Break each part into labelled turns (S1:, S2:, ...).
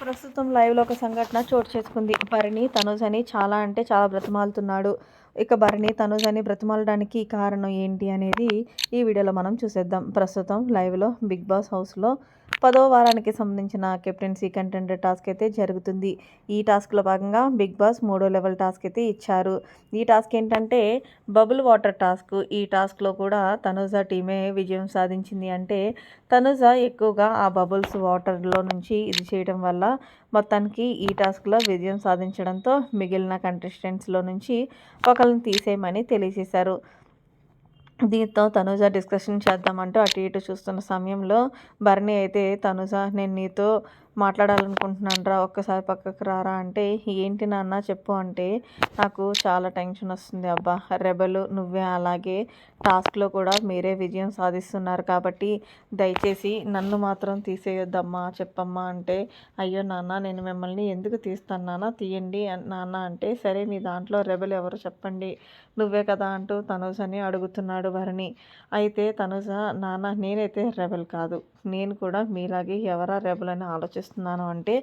S1: ప్రస్తుతం లైవ్లో ఒక సంఘటన చోటు చేసుకుంది. భరణి తనుజ్ అని చాలా అంటే చాలా బ్రతిమాలుతున్నాడు. ఇక భరణి తనుజ్ అని బ్రతిమాలడానికి కారణం ఏంటి అనేది ఈ వీడియోలో మనం చూసేద్దాం. ప్రస్తుతం లైవ్లో బిగ్ బాస్ హౌస్లో పదో వారానికి సంబంధించిన కెప్టెన్సీ కంటెండర్ టాస్క్ అయితే జరుగుతుంది. ఈ టాస్క్లో భాగంగా బిగ్ బాస్ మూడో లెవెల్ టాస్క్ అయితే ఇచ్చారు. ఈ టాస్క్ ఏంటంటే బబుల్ వాటర్ టాస్క్. ఈ టాస్క్లో కూడా తనుజ టీమే విజయం సాధించింది. అంటే తనుజ ఎక్కువగా ఆ బబుల్స్ వాటర్లో నుంచి ఇది చేయడం వల్ల మొత్తానికి ఈ టాస్క్లో విజయం సాధించడంతో మిగిలిన కంటెస్టెంట్స్లో నుంచి ఒకరిని తీసేయమని తెలియజేశారు. దీంతో తనుజ డిస్కషన్ చేద్దామంటూ అటు ఇటు చూస్తున్న సమయంలో భరణి అయితే తనుజ నేను నీతో మాట్లాడాలనుకుంటున్నాను రా ఒక్కసారి పక్కకు రారా అంటే ఏంటి నాన్న చెప్పు అంటే నాకు చాలా టెన్షన్ వస్తుంది అబ్బా. రెబలు నువ్వే అలాగే టాస్క్లో కూడా మీరే విజయం సాధిస్తున్నారు కాబట్టి దయచేసి నన్ను మాత్రం తీసేయొద్దమ్మా చెప్పమ్మా అంటే అయ్యో నాన్న నేను మిమ్మల్ని ఎందుకు తీస్తాను నాన్న? తీయండి నాన్న అంటే సరే మీ దాంట్లో రెబల్ ఎవరు చెప్పండి? నువ్వే కదా అంటూ తనుజని అడుగుతున్నాడు భరణి అయితే తనుజ నాన్న నేనైతే రెబల్ కాదు. నేను కూడా మీలాగే ఎవరా రెబల్ అని చేస్తున్నాను అంటే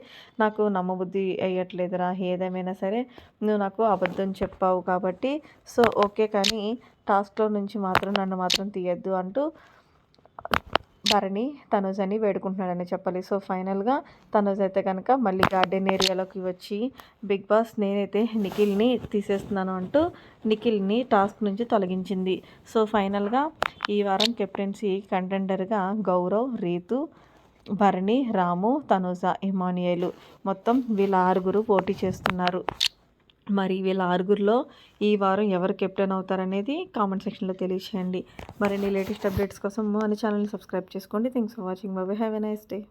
S1: నాకు నమ్మబుద్ధి అయ్యట్లేదురా. ఏదేమైనా సరే నువ్వు నాకు అబద్ధం చెప్పావు కాబట్టి సో ఓకే కానీ టాస్క్లో నుంచి మాత్రం నన్ను మాత్రం తీయద్దు అంటూ భరణి తనుజని వేడుకుంటున్నాడని చెప్పాలి. సో ఫైనల్గా తనుజ్ అయితే కనుక మళ్ళీ గార్డెన్ ఏరియాలోకి వచ్చి బిగ్ బాస్ నేనైతే నిఖిల్ని తీసేస్తున్నాను అంటూ నిఖిల్ని టాస్క్ నుంచి తొలగించింది. సో ఫైనల్గా ఈ వారం కెప్టెన్సీ కంటెండర్గా గౌరవ్ రీతు భరణి రాము తనుజ ఇమానియలు మొత్తం వీళ్ళ ఆరుగురు పోటీ చేస్తున్నారు. మరి వీళ్ళ ఆరుగురిలో ఈ వారం ఎవరు కెప్టెన్ అవుతారనేది కామెంట్ సెక్షన్లో తెలియచేయండి. మరిన్ని లేటెస్ట్ అప్డేట్స్ కోసం మన ఛానల్ని సబ్స్క్రైబ్ చేసుకోండి. Thanks for watching. Bye have a nice day.